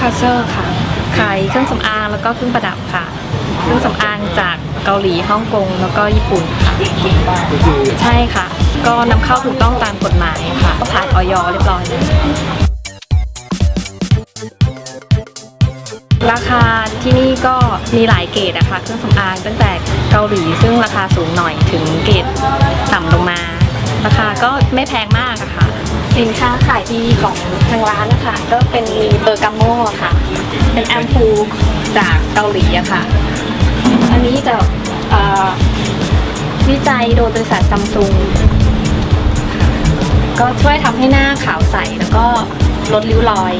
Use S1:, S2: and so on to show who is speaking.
S1: คาเซอร์ค่ะ ขายเครื่องสำอางแล้วก็เครื่องประดับค่ะ เครื่องสำอางจากเกาหลีฮ่องกงแล้วก็ญี่ปุ่นค่ะ
S2: ก็คือ
S1: ใช่ค่ะ ก็นำเข้าถูกต้องตามกฎหมายค่ะก็ผ่านออยเรียบร้อยเลยราคาที่นี่ก็มีหลายเกรดนะคะเครื่องสำอางตั้งแต่เกาหลีซึ่งราคาสูงหน่อยถึงเกรดต่ำลงมา ราคาก็ไม่แพงมากอะค่ะ สินค้าขายดีของทางร้านนะคะก็เป็นมีเบอร์กาโมค่ะ เป็นแอมพูจากเกาหลีอะค่ะ อันนี้จะวิจัยโดยบริษัทซัมซุงก็ช่วยทำให้หน้าขาวใสแล้วก็ลดริ้วรอย